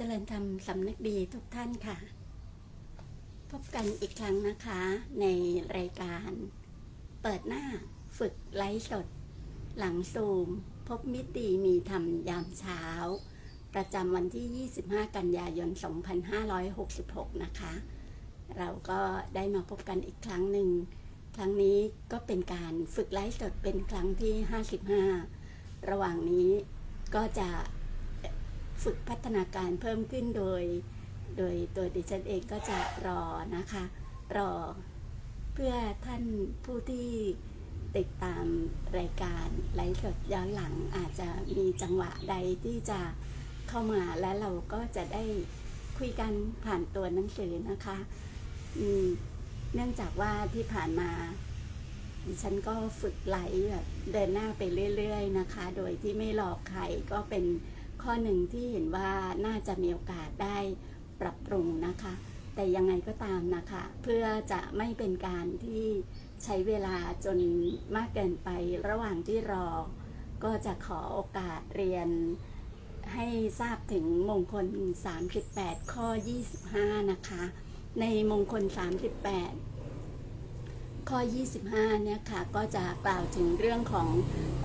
เจริญธรรมสำนึกดีทุกท่านค่ะ พบกันอีกครั้งนะคะ ในรายการ เปิดหน้าฝึกไลฟ์สด หลังซูม พบมิตรดีมีธรรมยามเช้า ประจำวันที่ 25 กันยายน 2566 นะคะ เราก็ได้มาพบกันอีกครั้งหนึ่ง ครั้งนี้ก็เป็นการฝึกไลฟ์สดเป็นครั้งที่ 55 ระหว่างนี้ก็จะ ฝึกพัฒนาการเพิ่มขึ้นโดย โดยตัวดิฉันเองก็จะรอนะคะ รอเพื่อท่านผู้ที่ติดตามรายการไลฟ์สดย้อนหลังอาจจะมีจังหวะใดที่จะเข้ามาและเราก็จะได้คุยกันผ่านตัวหนังสือนะคะอืเนื่องจากว่าที่ผ่านมาดิฉันก็ฝึกไหลฟ์แบบเดินหน้าไปเรื่อย ๆ นะคะ โดยที่ไม่หลอกใครก็เป็น ข้อหนึ่งที่เห็นว่าน่าจะมีโอกาสได้ปรับปรุงนะคะ แต่ยังไงก็ตามนะคะ เพื่อจะไม่เป็นการที่ใช้เวลาจนมากเกินไประหว่างที่รอ ก็จะขอโอกาสเรียนให้ทราบถึงมงคล 38 ข้อ 25 นะคะ ในมงคล 38 ข้อ 25 เนี่ยค่ะ ก็จะกล่าวถึงเรื่องของ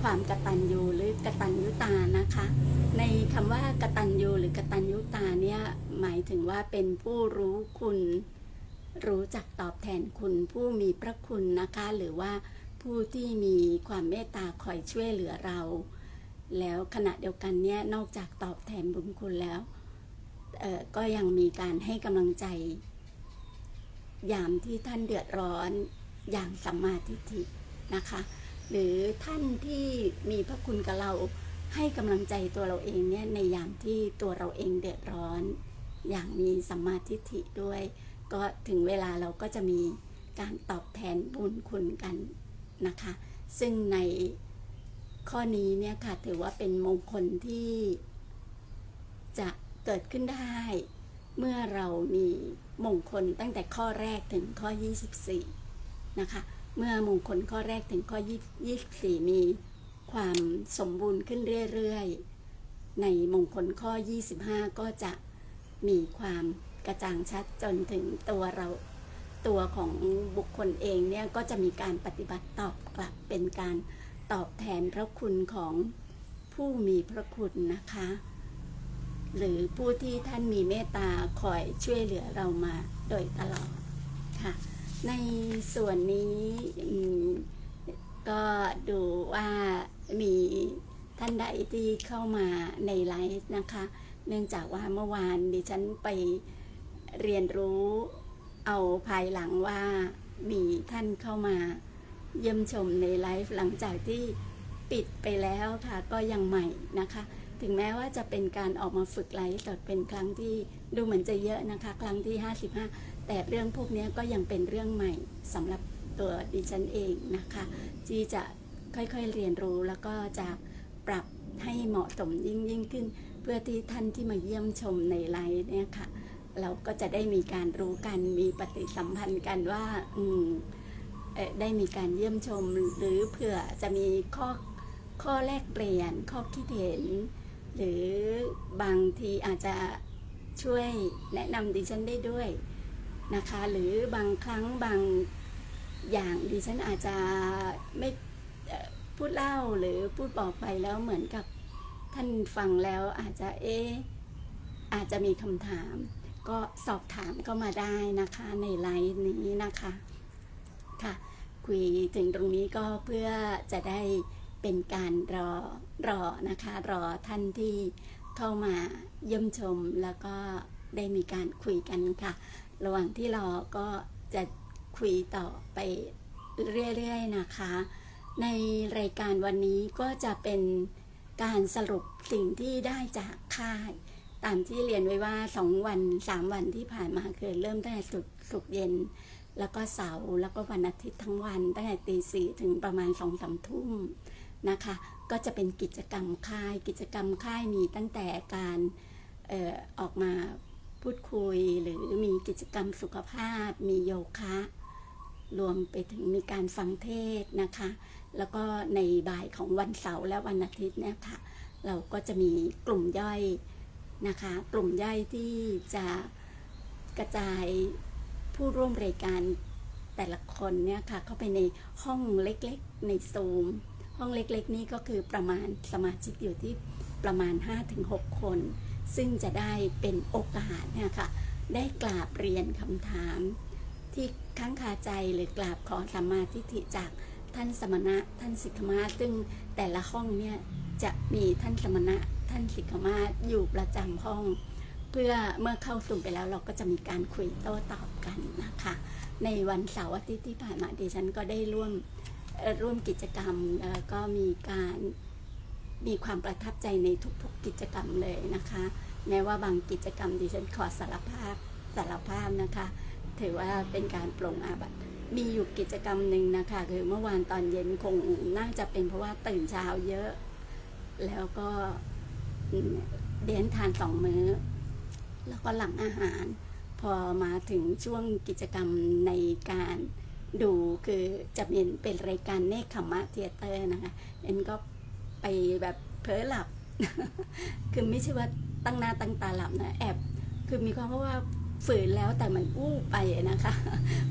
ความกตัญญูหรือกตัญญูตานะคะ ในคำว่ากตัญญูหรือกตัญญูตาเนี่ยหมายถึงว่าเป็นผู้รู้คุณ รู้จักตอบแทนคุณผู้มีพระคุณนะคะ หรือว่าผู้ที่มีความเมตตาคอยช่วยเหลือเรา แล้วขณะเดียวกันเนี่ยนอกจากตอบแทนบุญคุณแล้วก็ยังมีการให้กำลังใจ ยามที่ท่านเดือดร้อน อย่างสัมมาทิฏฐินะคะ หรือท่านที่มีพระคุณกับเราให้กำลังใจตัวเราเองเนี่ยในยามที่ตัวเราเองเดือดร้อน อย่างมีสัมมาทิฏฐิด้วย ก็ถึงเวลาเราก็จะมีการตอบแทนบุญคุณกันนะคะ ซึ่งในข้อนี้เนี่ยค่ะถือว่าเป็นมงคลที่จะเกิดขึ้นได้ เมื่อเรามีมงคลตั้งแต่ข้อแรกถึงข้อ 24 นะคะ เมื่อมงคลข้อแรกถึงข้อ24 มีความสมบูรณ์ขึ้นเรื่อยๆ ในมงคลข้อ 25 ก็จะมีความกระจ่างชัดจนถึงตัวเราตัวของบุคคลเองเนี่ยก็จะมีการปฏิบัติตอบกลับเป็นการตอบแทนพระคุณของผู้มีพระคุณนะคะ หรือผู้ที่ท่านมีเมตตาคอยช่วยเหลือเรามาโดยตลอดค่ะ ในส่วนนี้ก็ดูว่ามีท่านใดที่เข้ามาในไลฟ์นะคะ เนื่องจากว่าเมื่อวานดิฉันไปเรียนรู้เอาภายหลังว่ามีท่านเข้ามาเยี่ยมชมในไลฟ์หลังจากที่ปิดไปแล้วค่ะก็ยังใหม่นะคะ ถึงแม้ว่าจะเป็นการออกมาฝึกไลฟ์สดเป็นครั้งที่ดูเหมือนจะเยอะนะคะ ครั้งที่ 55 แต่เรื่องพวกนี้ก็ยังเป็นเรื่องใหม่สำหรับตัวดิฉันเองนะคะที่จะค่อยๆเรียนรู้แล้วก็จะปรับให้เหมาะสมยิ่งยิ่งขึ้น เพื่อที่ท่านที่มาเยี่ยมชมในไลฟ์เนี่ยค่ะ เราก็จะได้มีการรู้กันมีปฏิสัมพันธ์กันว่าอืมได้มีการเยี่ยมชมหรือเผื่อจะมีข้อข้อแลกเปลี่ยนข้อคิดเห็น หรือบางทีอาจจะช่วยแนะนำดิฉันได้ด้วย นะคะ หรือบางครั้งบางอย่างดิฉันอาจจะไม่พูดเล่าหรือพูดบอกไปแล้วเหมือนกับท่านฟังแล้วอาจจะเอ๊อาจจะมีคำถาม ก็สอบถามเข้ามาได้นะคะในไลน์นี้นะคะค่ะ คุยถึงตรงนี้ก็เพื่อจะได้เป็นการรอรอนะคะ รอท่านที่เข้ามาเยี่ยมชมแล้วก็ได้มีการคุยกันค่ะ ระหว่างที่รอก็จะคุยต่อไปเรื่อยๆนะคะ ในรายการวันนี้ก็จะเป็นการสรุปสิ่งที่ได้จากค่าย ตามที่เรียนไว้ว่าสองวันสามวันที่ผ่านมาคือเริ่มตั้งแต่สุกสุกเย็น แล้วก็เสาร์แล้วก็วันอาทิตย์ทั้งวันตั้งแต่ตีสี่ถึงประมาณสองสามทุ่มนะคะ ก็จะเป็นกิจกรรมค่าย กิจกรรมค่ายมีตั้งแต่การออออกมา พูดคุยหรือมีกิจกรรมสุขภาพ มีโยคะ รวมไปถึงมีการฟังเทศนะคะ แล้วก็ในบ่ายของวันเสาร์และวันอาทิตย์เนี่ยค่ะ เราก็จะมีกลุ่มย่อยนะคะ กลุ่มย่อยที่จะกระจายผู้ร่วมรายการแต่ละคนเนี่ยค่ะ เข้าไปในห้องเล็กๆในซูมห้องเล็กๆ นี้ก็คือประมาณสมาชิกอยู่ที่ประมาณ 5-6 คน ซึ่งจะได้เป็นโอกาสเนี่ยค่ะได้กราบเรียนคำถามที่ค้างคาใจหรือกราบขอสัมมาทิฏฐิจากท่านสมณะท่านสิกขมาศซึ่งแต่ละห้องเนี่ยจะมีท่านสมณะท่านสิกขมาศอยู่ประจำห้อง เพื่อเมื่อเข้าสุ่มไปแล้วเราก็จะมีการคุยโต้ตอบกันนะคะ ในวันเสาร์อาทิตย์ที่ผ่านมาดิฉันก็ได้ร่วมร่วมกิจกรรมแล้วก็มีการ มีความประทับใจในทุกๆกิจกรรมเลยนะคะ แม้ว่าบางกิจกรรมดิฉันขอสารภาพสารภาพนะคะ ถือว่าเป็นการปลงอาบัติมีอยู่กิจกรรมหนึ่งนะคะคือเมื่อวานตอนเย็นคงน่าจะเป็นเพราะว่าตื่นเช้าเยอะ แล้วก็เดินทานสองมื้อ แล้วก็หลังอาหาร พอมาถึงช่วงกิจกรรมในการดูคือจะเป็นเป็นรายการเนคขมมะเทเตอร์นะคะเอ็นก็ ไปแบบเพ้อหลับ คือไม่ใช่ว่าตั้งหน้าตั้งตาหลับนะ แอบคือมีความว่าฝืนแล้วแต่มันอู้ไปนะคะ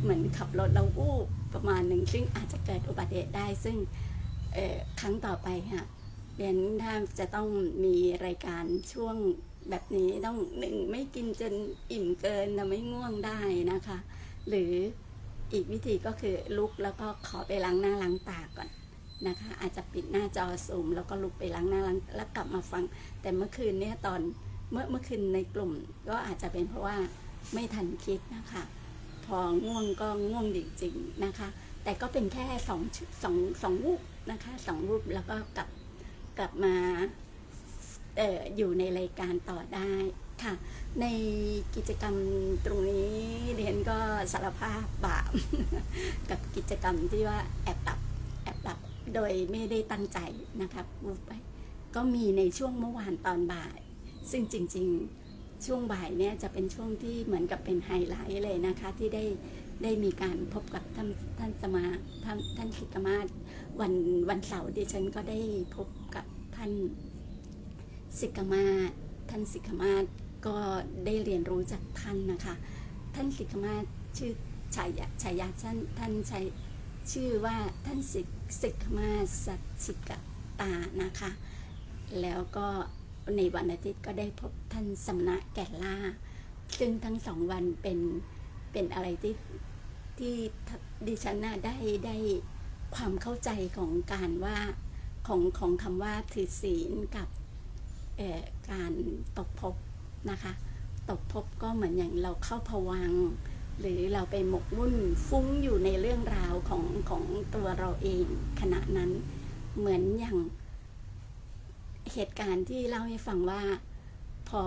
เหมือนขับรถเราอู้ประมาณหนึ่งซึ่งอาจจะเกิดอุบัติเหตุได้ซึ่งครั้งต่อไปค่ะเรียนถ้าจะต้องมีรายการช่วงแบบนี้ต้องหนึ่งไม่กินจนอิ่มเกินนะไม่ง่วงได้นะคะ หรืออีกวิธีก็คือลุกแล้วก็ขอไปล้างหน้าล้างตาก่อน นะคะ อาจจะปิดหน้าจอซูมแล้วก็ลุกไปล้างหน้าล้างแล้วกลับมาฟัง แต่เมื่อคืนเนี่ยตอนเมื่อเมื่อคืนในกลุ่ม ก็อาจจะเป็นเพราะว่าไม่ทันคิดนะคะ พอง่วงก็ง่วงจริงๆนะคะ แต่ก็เป็นแค่สองสองสองรูปนะคะสองรูปแล้วก็กลับกลับมาอออยู่ในรายการต่อได้ค่ะ ในกิจกรรมตรงนี้เรียนก็สารภาพบาปกับกิจกรรมที่ว่าแอบหลับแอบหลับ โดยไม่ได้ตั้งใจนะครับรูปไปก็มีในช่วงเมื่อวานตอนบ่าย ซึ่งจริงๆช่วงบ่ายเนี่ยจะเป็นช่วงที่เหมือนกับเป็นไฮไลท์เลยนะคะที่ได้ได้มีการพบกับท่านท่านสมาท่านท่านสิกขมาศวันวันเสาร์ดิฉันก็ได้พบกับท่านสิกขมาศท่านสิกขมาศก็ได้เรียนรู้จากท่านนะคะ ท่านสิกขมาศชื่อฉายาฉายาท่านท่านใช้ ชื่อว่าท่านสิกสิกมาสัจฉิกตานะคะ แล้วก็ในวันอาทิตย์ก็ได้พบท่านสำนักแก่ล่า ซึ่งทั้งสองวันเป็นเป็นอะไรที่ที่ดิฉันน่ะได้ได้ความเข้าใจของการว่าของของคำว่าถือศีลกับการตกภพนะคะ ตกภพก็เหมือนอย่างเราเข้าผวัง หรือเราไปหมกมุ่นฟุ้งอยู่ในเรื่องราวของของตัวเราเองขณะนั้นเหมือนอย่างเหตุการณ์ที่เล่าให้ฟังว่าพอ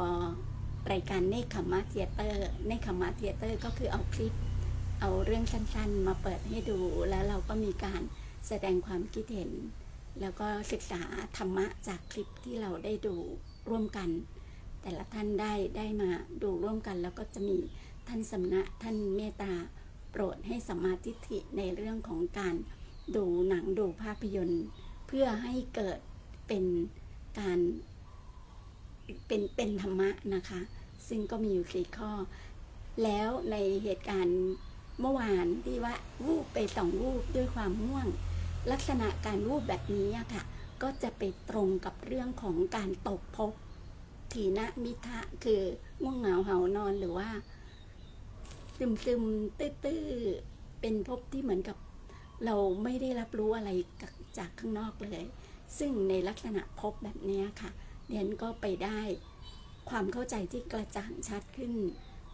รายการเนคขมมะเทเตอร์เนคขมมะเทเตอร์ก็คือเอาคลิป เอาเรื่องสั้นๆ มาเปิดให้ดูแล้วเราก็มีการแสดงความคิดเห็น แล้วก็ศึกษาธรรมะจากคลิปที่เราได้ดูร่วมกัน แต่ละท่านได้ได้มาดูร่วมกัน แล้วก็จะมี ท่านสำนักท่านเมตตาโปรดให้สมาทิฐิในเรื่องของการดูหนังดูภาพยนตร์ เพื่อให้เกิดเป็นการเป็นเป็นธรรมะนะคะ ซึ่งก็มีอยู่สี่ข้อ แล้วในเหตุการณ์เมื่อวานที่ว่าวูบไปสองวูบด้วยความง่วง ลักษณะการวูบแบบนี้ค่ะ ก็จะไปตรงกับเรื่องของการตกภพทีนะมิทะคือง่วงเหงาเหานอนหรือว่า ซึมซึมตื้อๆเป็นภพที่เหมือนกับเราไม่ได้รับรู้อะไรจากข้างนอกเลย ซึ่งในลักษณะภพแบบนี้ค่ะเรียนก็ไปได้ความเข้าใจที่กระจ่างชัดขึ้น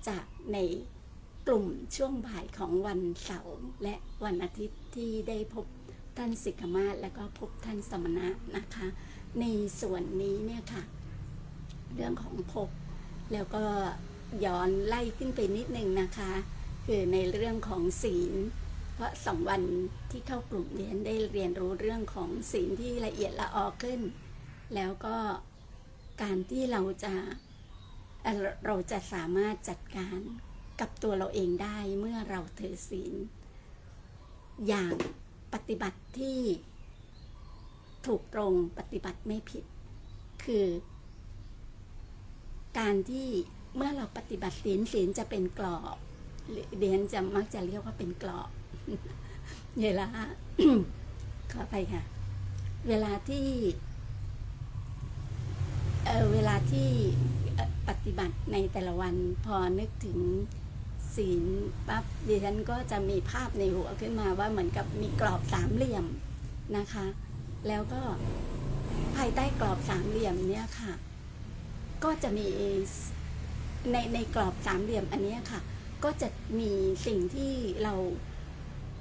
จากในกลุ่มช่วงบ่ายของวันเสาร์และวันอาทิตย์ที่ได้พบท่านสิกขมาศและก็พบท่านสมณะนะคะ ในส่วนนี้เนี่ยค่ะ เรื่องของภพแล้วก็ ย้อนไล่ขึ้นไปนิดนึงนะคะ คือในเรื่องของศีล เพราะสองวันที่เข้ากลุ่มเรียนได้เรียนรู้เรื่องของศีลที่ละเอียดละออขึ้น แล้วก็การที่เราจะเราจะสามารถจัดการกับตัวเราเองได้เมื่อเราถือศีล อย่างปฏิบัติที่ถูกตรงปฏิบัติไม่ผิด คือ การที่ เมื่อเราปฏิบัติศีลศีลจะเป็นกรอบเดียนจะมักจะเรียกว่าเป็นกรอบเวลาขอไปค่ะ เวลาที่เออเวลาที่ปฏิบัติในแต่ละวันพอนึกถึงศีลปั๊บดิฉันก็จะมีภาพในหัวขึ้นมาว่าเหมือนกับมีกรอบสามเหลี่ยมนะคะ แล้วก็ภายใต้กรอบสามเหลี่ยมเนี่ยค่ะ ก็จะมี ในในกรอบสามเหลี่ยมอันนี้ค่ะ ก็จะมีสิ่งที่เรา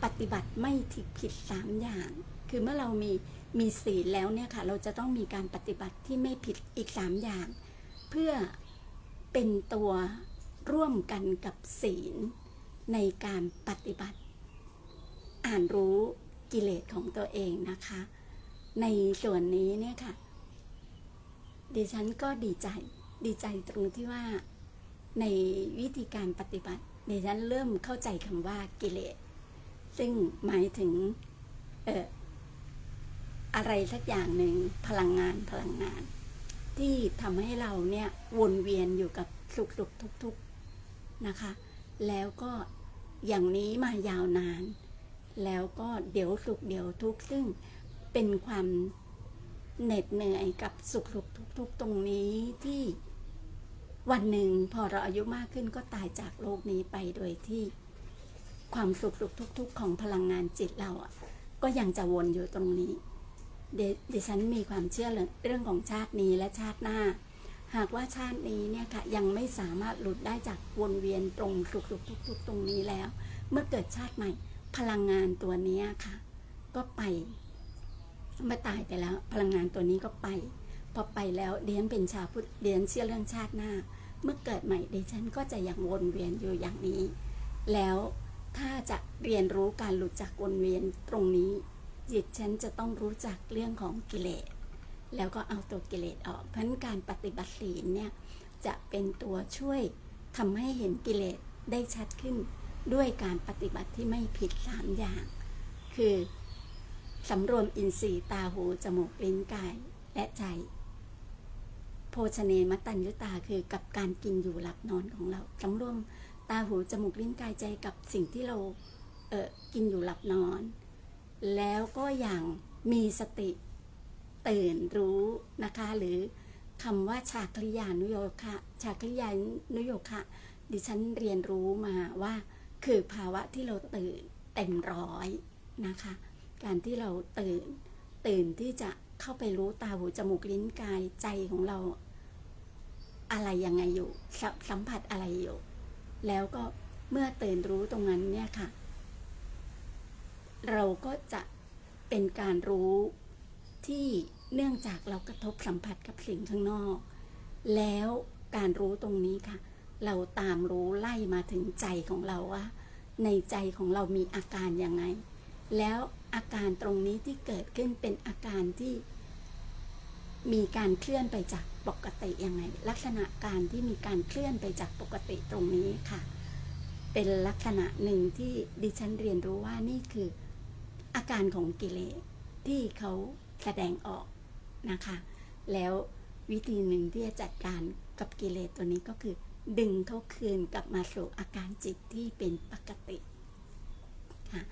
ปฏิบัติไม่ผิดผิดสามอย่าง คือเมื่อเรามีมีศีลแล้วเนี่ยค่ะ เราจะต้องมีการปฏิบัติที่ไม่ผิดอีกสามอย่าง เพื่อเป็นตัวร่วมกันกับศีลในการปฏิบัติ อ่านรู้กิเลสของตัวเองนะคะ ในส่วนนี้เนี่ยค่ะดิฉันก็ดีใจดีใจตรงที่ว่า ในวิธีการปฏิบัติดิฉันเริ่มเข้าใจคำว่ากิเลส ซึ่งหมายถึงเอออะไรสักอย่างหนึ่งพลังงานพลังงาน ที่ทำให้เราเนี่ยวนเวียนอยู่กับสุขสุขทุกทุกๆนะคะ แล้วก็อย่างนี้มายาวนาน แล้วก็เดี๋ยวสุขเดี๋ยวทุกซึ่งเป็นความเหน็ดเหนื่อยกับสุขสุขทุกทุกๆตรงนี้ที่ วันหนึ่งพอเราอายุมากขึ้นก็ตายจากโลกนี้ไปโดยที่ความสุขสุขทุกข์ของพลังงานจิตเราอะ ก็ยังจะวนอยู่ตรงนี้เดดิฉันมีความเชื่อเรื่องเรื่องของชาตินี้และชาติหน้า หากว่าชาตินี้เนี่ยค่ะยังไม่สามารถหลุดได้จากวนเวียนตรงสุขสุขทุกทุกๆตรงนี้แล้ว เมื่อเกิดชาติใหม่ พลังงานตัวนี้ค่ะ ก็ไปเมื่อตายไปแล้ว พลังงานตัวนี้ก็ไป พอไปแล้วเดียนเป็นชาวพุทธเดียนเชื่อเรื่องชาติหน้า เมื่อเกิดใหม่ดิฉันก็จะยังวนเวียนอยู่อย่างนี้ แล้วถ้าจะเรียนรู้การหลุดจากวนเวียนตรงนี้ จิตฉันจะต้องรู้จักเรื่องของกิเลสแล้วก็เอาตัวกิเลสออก เพราะการปฏิบัติศีลเนี่ยจะเป็นตัวช่วยทำให้เห็นกิเลสได้ชัดขึ้น ด้วยการปฏิบัติที่ไม่ผิดสามอย่าง คือสำรวมอินทรีย์ตาหูจมูกลิ้นกายและใจ โภชเนมตัญญุตาคือกับการกินอยู่หลับนอนของเราสำรวมตาหูจมูกลิ้นกายใจกับสิ่งที่เราเออกินอยู่หลับนอน แล้วก็อย่างมีสติตื่นรู้นะคะหรือคำว่าชาคลิยานุโยคะชาคลิยานุโยคะ ดิฉันเรียนรู้มาว่า คือภาวะที่เราตื่นเต็มร้อยนะคะ การที่เราตื่นตื่นที่จะ เข้าไปรู้ตาหูจมูกลิ้นกายใจของเรา อะไรยังไงอยู่สสัมผัสอะไรอยู่ แล้วก็เมื่อตื่นรู้ตรงนั้นเนี่ยค่ะ เราก็จะเป็นการรู้ที่เนื่องจากเรากระทบสัมผัสกับสิ่งข้างนอก แล้วการรู้ตรงนี้ค่ะ เราตามรู้ไล่มาถึงใจของเราว่า ในใจของเรามีอาการยังไง แล้วอาการตรงนี้ที่เกิดขึ้นเป็นอาการที่ มีการเคลื่อนไปจากปกติยังไง ลักษณะการที่มีการเคลื่อนไปจากปกติตรงนี้ค่ะ เป็นลักษณะหนึ่งที่ดิฉันเรียนรู้ว่านี่คืออาการของกิเลสที่เขาแสดงออกนะคะ แล้ววิธีหนึ่งที่จะจัดการกับกิเลสตัวนี้ก็คือ ดึงเขาคืนกลับมาสู่อาการจิตที่เป็นปกติค่ะ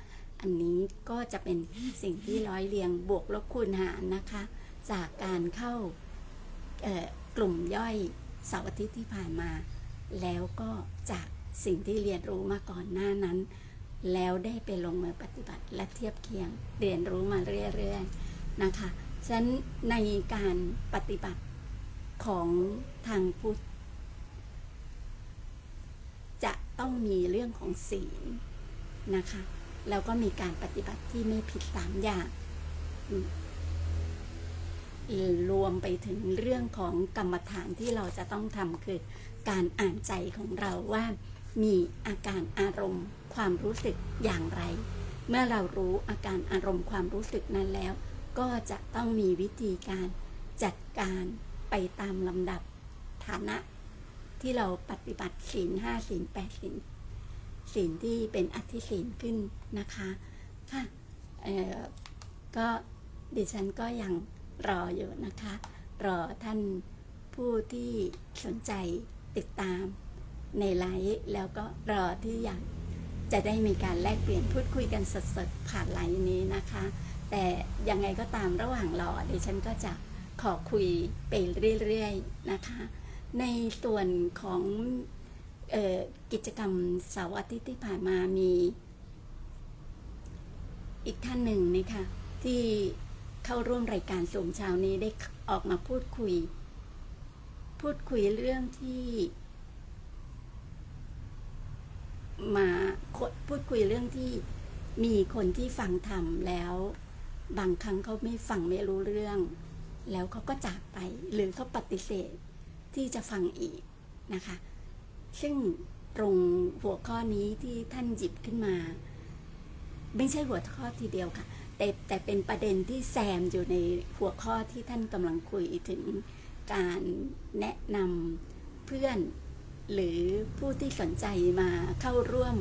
อันนี้ก็จะเป็นสิ่งที่ร้อยเรียงบวกลบคูณหารนะคะ จากการเข้ากลุ่มย่อยเสาร์อาทิตย์ที่ผ่านมา แล้วก็จากสิ่งที่เรียนรู้มาก่อนหน้านั้น แล้วได้ไปลงมือปฏิบัติและเทียบเคียงเรียนรู้มาเรื่อยๆนะคะฉะนั้นในการปฏิบัติของทางพุทธจะต้องมีเรื่องของศีลนะคะ แล้วก็มีการปฏิบัติที่ไม่ผิดสามอย่าง รวมไปถึงเรื่องของกรรมฐานที่เราจะต้องทำคือการอ่านใจของเราว่ามีอาการอารมณ์ ความรู้สึกอย่างไร เมื่อเรารู้อาการอารมณ์ความรู้สึกนั้นแล้ว ก็จะต้องมีวิธีการจัดการไปตามลำดับฐานะ ที่เราปฏิบัติศีลห้าศีลแปดศีลศีลที่เป็นอธิศีลขึ้นนะคะ ค่ะก็ดิฉันก็ยัง รออยู่นะคะ รอท่านผู้ที่สนใจติดตามในไลฟ์แล้วก็รอที่อยากจะได้มีการแลกเปลี่ยนพูดคุยกันสดๆผ่านไลฟ์นี้นะคะ แต่ยังไงก็ตามระหว่างรอดิฉันก็จะขอคุยไปเรื่อยๆนะคะ ในส่วนของออกิจกรรมเสาร์อาทิตย์ที่ผ่านมามี อีกท่านหนึ่งนะคะที่ เข้าร่วมรายการสูงเช้านี้ได้ออกมาพูดคุย พูดคุยเรื่องที่ มาพูดคุยเรื่องที่มีคนที่ฟังทำแล้ว บางครั้งเขาไม่ฟังไม่รู้เรื่อง แล้วเขาก็จากไปหรือเขาปฏิเสธที่จะฟังอีกนะคะ ซึ่งตรงหัวข้อนี้ที่ท่านหยิบขึ้นมา ไม่ใช่หัวข้อทีเดียวค่ะ แต่แต่เป็นประเด็นที่แซมอยู่ในหัวข้อที่ท่านกำลังคุยถึงการแนะนำเพื่อน หรือผู้ที่สนใจมาเข้าร่วม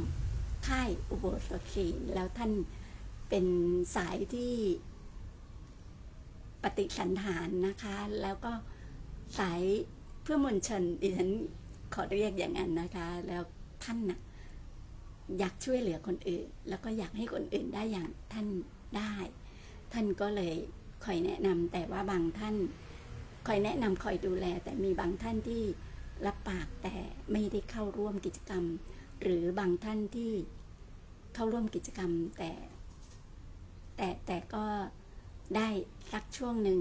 ค่ายอุโบสถศีลแล้วท่านเป็นสายที่ปฏิสันฐานนะคะ แล้วก็สายเพื่อมวลชนดิฉันขอเรียกอย่างนั้นนะคะ แล้วท่านนะอยากช่วยเหลือคนอื่น แล้วก็อยากให้คนอื่นได้อย่างท่าน ได้ ท่านก็เลยคอยแนะนำแต่ว่าบางท่านคอยแนะนำคอยดูแล แต่มีบางท่านที่รับปากแต่ไม่ได้เข้าร่วมกิจกรรม หรือบางท่านที่เข้าร่วมกิจกรรมแต่ แต่แต่ก็ได้สักช่วงหนึ่ง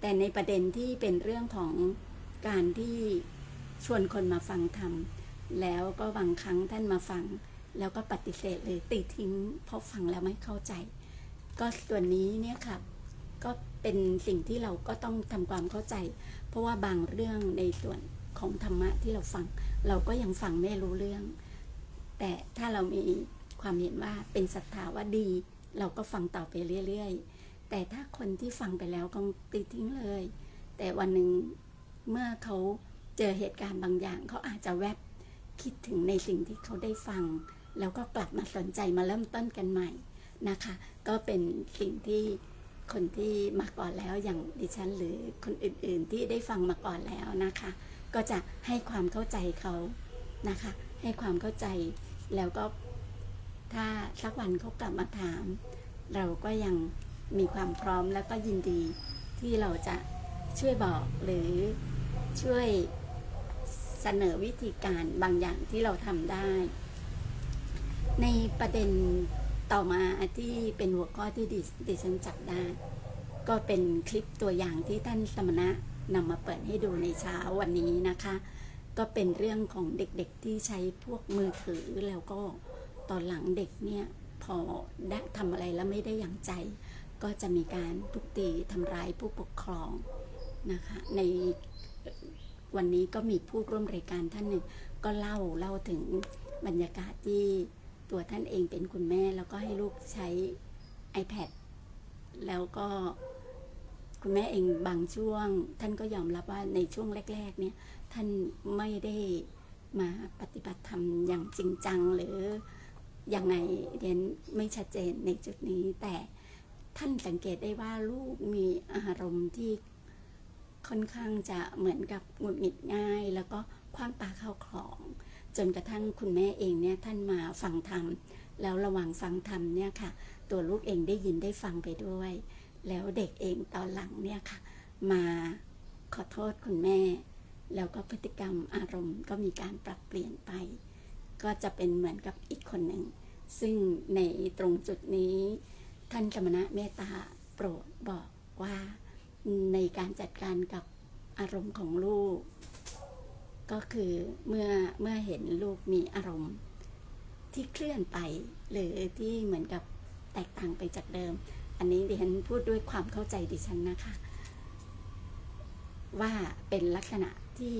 แต่ในประเด็นที่เป็นเรื่องของการที่ชวนคนมาฟังธรรมแล้วก็บางครั้งท่านมาฟัง แล้วก็ปฏิเสธหรือตีทิ้งเพราะฟังแล้วไม่เข้าใจ ก็ส่วนนี้เนี่ยค่ะก็เป็นสิ่งที่เราก็ต้องทำความเข้าใจ เพราะว่าบางเรื่องในส่วนของธรรมะที่เราฟัง เราก็ยังฟังไม่รู้เรื่อง แต่ถ้าเรามีความเห็นว่าเป็นศรัทธาว่าดี เราก็ฟังต่อไปเรื่อย ๆ แต่ถ้าคนที่ฟังไปแล้วก็ตีทิ้งเลย แต่วันหนึ่งเมื่อเขาเจอเหตุการณ์บางอย่าง เขาอาจจะแวบคิดถึงในสิ่งที่เขาได้ฟัง แล้วก็กลับมาสนใจมาเริ่มต้นกันใหม่ นะคะ ก็เป็นสิ่งที่คนที่มาก่อนแล้วอย่างดิฉันหรือคนอื่นๆที่ได้ฟังมาก่อนแล้วนะคะ ก็จะให้ความเข้าใจเขานะคะ ให้ความเข้าใจแล้วก็ถ้าสักวันเขากลับมาถาม เราก็ยังมีความพร้อมแล้วก็ยินดีที่เราจะช่วยบอกหรือช่วยเสนอวิธีการบางอย่างที่เราทำได้ ในประเด็น ต่อมาที่เป็นหัวข้อที่ดิดฉันจับได้ ก็เป็นคลิปตัวอย่างที่ท่านสมณะนำมาเปิดให้ดูในเช้าวันนี้นะคะ ก็เป็นเรื่องของเด็กๆที่ใช้พวกมือถือแล้วก็ตอนหลังเด็กเนี่ยพอได้ทำอะไรแล้วไม่ได้อย่างใจ ก็จะมีการทุกตีทำร้ายผู้ปกครองนะคะในวันนี้ก็มีผู้ร่วมรายการท่านหนึ่งก็เล่าเล่าถึงบรรยากาศที่ ตัวท่านเองเป็นคุณแม่แล้วก็ให้ลูกใช้ iPad แล้วก็คุณแม่เองบางช่วง ท่านก็ยอมรับว่าในช่วงแรก ๆ เนี่ย ท่านไม่ได้มาปฏิบัติธรรมอย่างจริงจังหรือยังไงเรียนไม่ชัดเจนในจุดนี้ แต่ท่านสังเกตได้ว่าลูกมีอารมณ์ที่ค่อนข้างจะเหมือนกับหงุดหงิดง่าย แล้วก็คว้างปลาเข้าของ จนกระทั่งคุณแม่เองเนี่ยท่านมาฟังธรรม แล้วระหว่างฟังธรรมเนี่ยค่ะ ตัวลูกเองได้ยินได้ฟังไปด้วย แล้วเด็กเองตอนหลังเนี่ยค่ะ มาขอโทษคุณแม่ แล้วก็พฤติกรรมอารมณ์ก็มีการปรับเปลี่ยนไป ก็จะเป็นเหมือนกับอีกคนหนึ่ง ซึ่งในตรงจุดนี้ ท่านกรรมณะเมตตาโปรดบอกว่าในการจัดการกับอารมณ์ของลูก ก็คือเมื่อเมื่อเห็นลูกมีอารมณ์ ที่เคลื่อนไป หรือที่เหมือนกับแตกต่างไปจากเดิม อันนี้ดิฉันพูดด้วยความเข้าใจดิฉันนะคะ ว่าเป็นลักษณะที่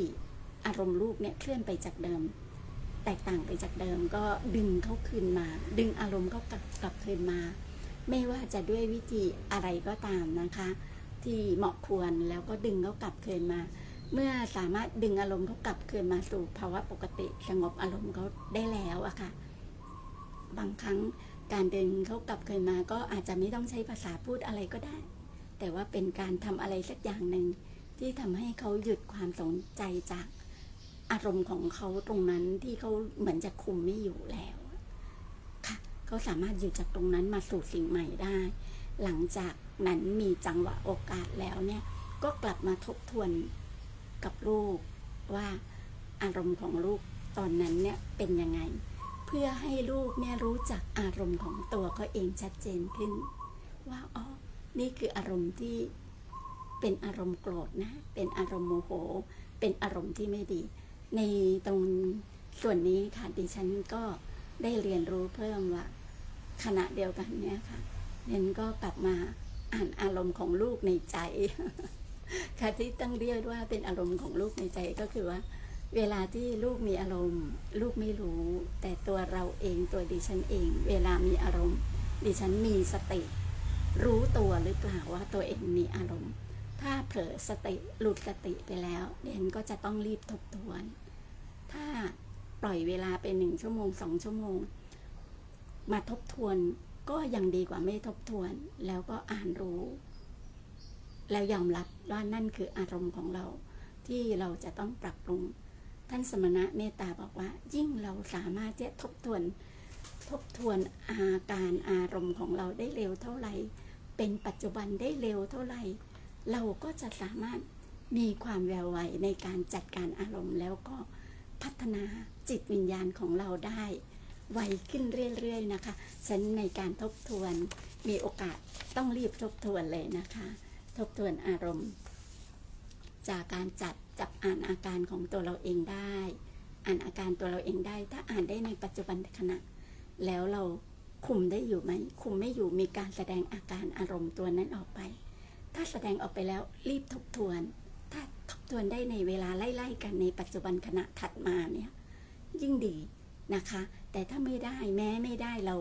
อารมณ์ลูกเนี่ยเคลื่อนไปจากเดิม แตกต่างไปจากเดิม ก็ดึงเขาคืนมา ดึงอารมณ์เขากลับกลับคืนมา ไม่ว่าจะด้วยวิธีอะไรก็ตามนะคะ ที่เหมาะควรแล้วก็ดึงเขากลับคืนมา เมื่อสามารถดึงอารมณ์เขากลับคืนมาสู่ภาวะปกติสงบอารมณ์เขาได้แล้วอะค่ะ บางครั้งการดึงเขากลับคืนมาก็อาจจะไม่ต้องใช้ภาษาพูดอะไรก็ได้ แต่ว่าเป็นการทำอะไรสักอย่างหนึ่งที่ทำให้เขาหยุดความสนใจจากอารมณ์ของเขาตรงนั้นที่เขาเหมือนจะคุมไม่อยู่แล้วค่ะเขาสามารถหยุดจากตรงนั้นมาสู่สิ่งใหม่ได้ หลังจากนั้นมีจังหวะโอกาสแล้วเนี่ย ก็กลับมาทบทวน กับลูกว่าอารมณ์ของลูกตอนนั้นเนี่ยเป็นยังไง เพื่อให้ลูกเนี่ยรู้จักอารมณ์ของตัวเขาเองชัดเจนขึ้น ว่าอ๋อนี่คืออารมณ์ที่เป็นอารมณ์โกรธนะ เป็นอารมณ์โมโห เป็นอารมณ์ที่ไม่ดี ในตรงส่วนนี้ค่ะดิฉันก็ได้เรียนรู้เพิ่มว่าขณะเดียวกันเนี่ยค่ะเรนก็กลับมาอ่านอารมณ์ของลูกในใจ ค่ะที่ตั้งเรียกว่าเป็นอารมณ์ของลูกในใจก็คือว่า เวลาที่ลูกมีอารมณ์ ลูกไม่รู้ แต่ตัวเราเองตัวดิฉันเอง เวลามีอารมณ์ ดิฉันมีสติรู้ตัวหรือเปล่าว่าตัวเองมีอารมณ์ ถ้าเผลอสติหลุดสติไปแล้วเดนก็จะต้องรีบทบทวน ถ้าปล่อยเวลาไปหนึ่งชั่วโมงสองชั่วโมง มาทบทวนก็ยังดีกว่าไม่ทบทวน แล้วก็อ่านรู้ แล้วยอมรับ ว่านั่นคืออารมณ์ของเรา ที่เราจะต้องปรับปรุง ท่านสมณะเมตตาบอกว่า ยิ่งเราสามารถจะทบทวน ทบทวนอาการอารมณ์ของเราได้เร็วเท่าไหร่ เป็นปัจจุบันได้เร็วเท่าไหร่ เราก็จะสามารถมีความแววไหวในการจัดการอารมณ์แล้วก็พัฒนาจิตวิญญาณของเราได้ไวขึ้นเรื่อยๆนะคะ ฉันในการทบทวนมีโอกาสต้องรีบทบทวนเลยนะคะ ทบทวนอารมณ์ จากการจัดจับอ่านอาการของตัวเราเองได้ อ่านอาการตัวเราเองได้ ถ้าอ่านได้ในปัจจุบันขณะ แล้วเราคุมได้อยู่ไหม คุมไม่อยู่มีการแสดงอาการอารมณ์ตัวนั้นออกไป ถ้าแสดงออกไปแล้วรีบทบทวน ถ้าทบทวนได้ในเวลาไล่ๆกันในปัจจุบันขณะถัดมาเนี่ยยิ่งดีนะคะ แต่ถ้าไม่ได้แม้ไม่ได้เรา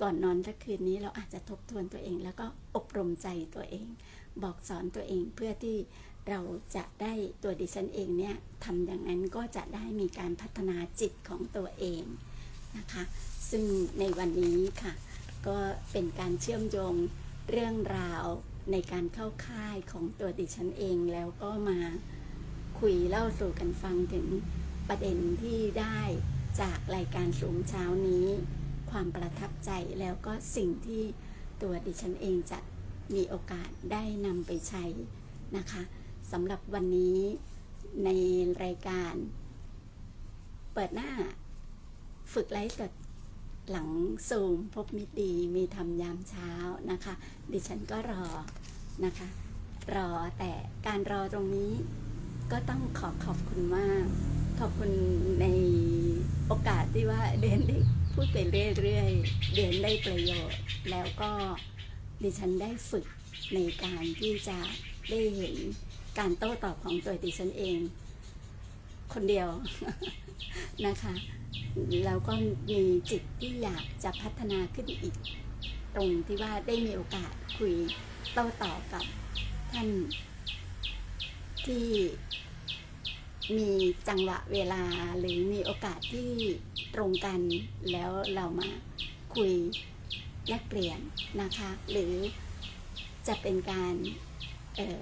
ก่อนนอนสักคืนนี้เราอาจจะทบทวนตัวเอง แล้วก็อบรมใจตัวเอง บอกสอนตัวเองเพื่อที่เราจะได้ตัวดิฉันเองเนี่ยทำอย่างนั้นก็จะได้มีการพัฒนาจิตของตัวเองนะคะ ซึ่งในวันนี้ค่ะ ก็เป็นการเชื่อมโยงเรื่องราวในการเข้าค่ายของตัวดิฉันเอง แล้วก็มาคุยเล่าสู่กันฟังถึงประเด็นที่ได้จากรายการสูงเช้านี้ ความประทับใจแล้วก็สิ่งที่ตัวดิฉันเองจะมีโอกาสได้นำไปใช้นะคะสำหรับวันนี้ในรายการ เปิดหน้าฝึกไลฟ์สดหลังซูมพบมิตรดีมีทำยามเช้านะคะ ดิฉันก็รอนะคะ รอแต่การรอตรงนี้ก็ต้องขอขอบคุณมาก ขอบคุณในโอกาสที่ว่าเดนได้ พูดไปเรื่อยๆเดนได้ประโยชน์ แล้วก็ดิฉันได้ฝึกในการที่จะได้เห็นการโต้ตอบของตัวดิฉันเอง คนเดียวนะคะ แล้วก็มีจิตที่อยากจะพัฒนาขึ้นอีก ตรงที่ว่าได้มีโอกาสคุยโต้ตอบกับท่านที่ มีจังหวะเวลาหรือมีโอกาสที่ตรงกันแล้วเรามาคุยแลกเปลี่ยนนะคะ หรือจะเป็นการออ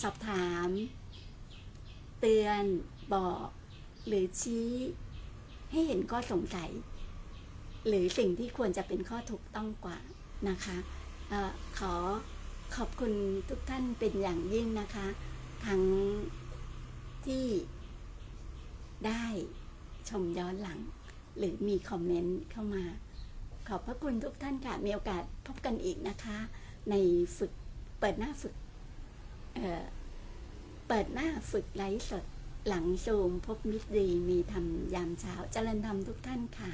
สอบถาม เตือนบอกหรือชี้ให้เห็นข้อสงสัย หรือสิ่งที่ควรจะเป็นข้อถูกต้องกว่านะคะออขอขอบคุณทุกท่านเป็นอย่างยิ่งนะคะ ทั้ง ที่ได้ชมย้อนหลัง หรือมีคอมเมนต์เข้ามา ขอบพระคุณทุกท่านค่ะ มีโอกาสพบกันอีกนะคะ ในฝึกเปิดหน้าฝึกเเปิดหน้าฝึกไลฟ์สดหลังซูมพบมิตรดีมีทำยามเช้าเจริญธรรมทุกท่านค่ะ